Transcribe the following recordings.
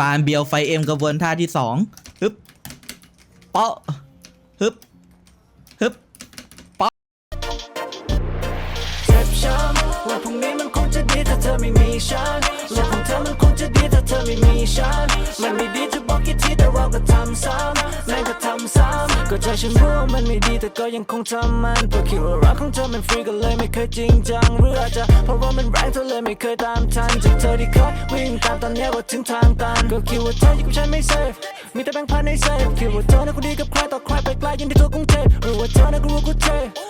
ปานเบียวไฟเอ็มกระบวนท่าที่สองฮึบเปาะฮึบฮึบเปาะเจ็บช้ำว่าพรุ่งนี้มันคงจะดีถ้าเธอไม่มีฉันโลกของเธอมันคงจะดีถ้าเธอไม่มีฉันมันไม่ดีจะบอกกี่ทีแต่เราก็ทำซ้ำแม่งก็ทำ ซ้ำก็ใจฉันรู้ว่ามันไม่ดีแต่ก็ยังคงทำมันเพราะคิดว่ารักของเธอมันฟรีก็เลยไม่เคยจริงจังหรืออาจจะเพราะว่ามันแรงเธอเลยไม่เคยตามทันจากเธอที่เคยวิ่งตามตอนนี้ว่าถึงทางตันก็คิดว่าเธออยู่กับฉันไม่เซฟมีแต่แบงค์พันในเซฟคิดว่าเธอน่ะคนดีกับใครต่อใครไปไกลยันที่ตัวกรุงเทพหรือว่าเธอน่ะก็รู้กูเทแต่ว่าพวกกู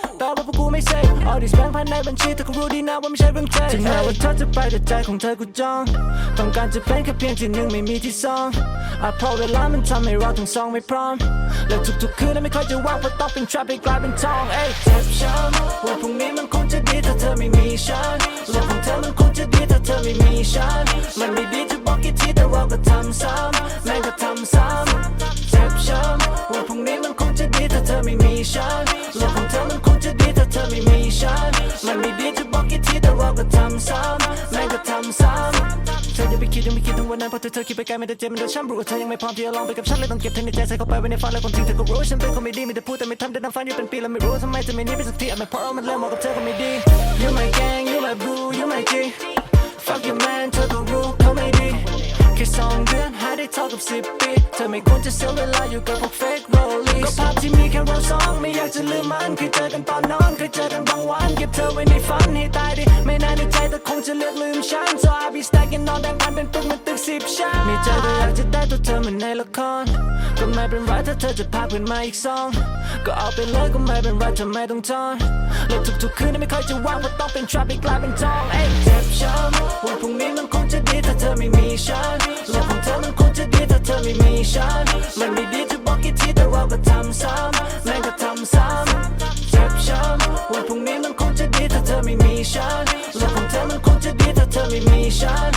ไม่เซฟ all these แบงค์พันในบัญชีเธอก็รู้ดีนะว่าไม่ใช่เรื่องเท็จถึงแม้ว่าเธอจะไปแต่ใจของเธอกูจอง ต้องการจะเป็นแค่เพียงที่หนึ่งไม่มีที่สองอาจเพราะเวลามันทำให้เราทั้งสองไม่พร้อม และทุกๆคืนนั้นไม่ค่อยจะว่างเพราะต้องเป็น trap ไปกลายเป็นทองเอ้ยเจ็บช้ำว่าพรุ่งนี้มันคงจะดีถ้าเธอไม่มีฉันโลกของเธอมันคงจะดีถ้าเธอไม่มีฉันมันไม่ดีจะบอกกี่ทีแต่เราก็ทำซ้ำแม่งก็ทำซ้ำเจ็บช้ำว่าพรุ่งนี้มันคงจะดีถ้าเธอไม่มีฉันโลกของ ไม่ดีจะบอกกี่ทีแต่เราก็ทำซ้ำแม่งก็ทำซ้ำเธออย่าไปคิดยังไม่คิดถึงวันนั้นเพราะเธอเธอคิดไปไกลไม่ได้เจ็บมันโดนช้ำรู้ว่าเธอยังไม่พร้อมที่จะลองไปกับฉันเลยต้องเก็บเธอในใจใส่เข้าไปไว้ในฝันแล้วคนที่เธอก็รู้ฉันเป็นคนไม่ดีมีแต่พูดแต่ไม่ทำได้ดังฝันอยู่เป็นปีแล้วไม่รู้ทำไมจะไม่หนี้ไปสักทีอาจเป็นเพราะมันเริ่มมองกับเธอก็ไม่ดี You my gang You my boo You my G Fuck your man เธอก็รู้เขาไม่ดีแค่สองเดือนหายได้เท่ากับสิบปีเธอไม่ควรจะเสียเวลาอยู่กับพวก fake rollies ก็ภาพที่มีแค่เราสองไม่อยากจะลืมมันเคยเจอกันตอนนอน ยเจอกันบางวันเก็บเธอไว้ในฝันให้ตายดิไม่นานในใจแต่คงจะเลือกลืมฉัน so I be stacking นอนแบ่งปันเป็นปึกมันตึกสิบชั้นมีใจก็อยากจะได้ตัวเธอเหมือนในละคร ก็ไม่เป็นไรถ้าเธอจะพาเพื่อนมาอีกสองก็เอาไปเลยก็ไม่เป็นไรเธอไม่ต้องทอนและทุกๆคืนไม่ค่อยจะว่างเพราะต้องเป็น trap ไปกลายเป็นทองเอ้ยเจ็บช้ำว่าพรุ่งนี้มันคงจะดีถ้าเธอไม่มีฉันโลกของเธอมันคงจะดีถ้าเธอไม่มีฉันมันไม่ดี ไม่มีฉันโลกของเธอมันคงจะดีถ้าเธอไม่มีฉัน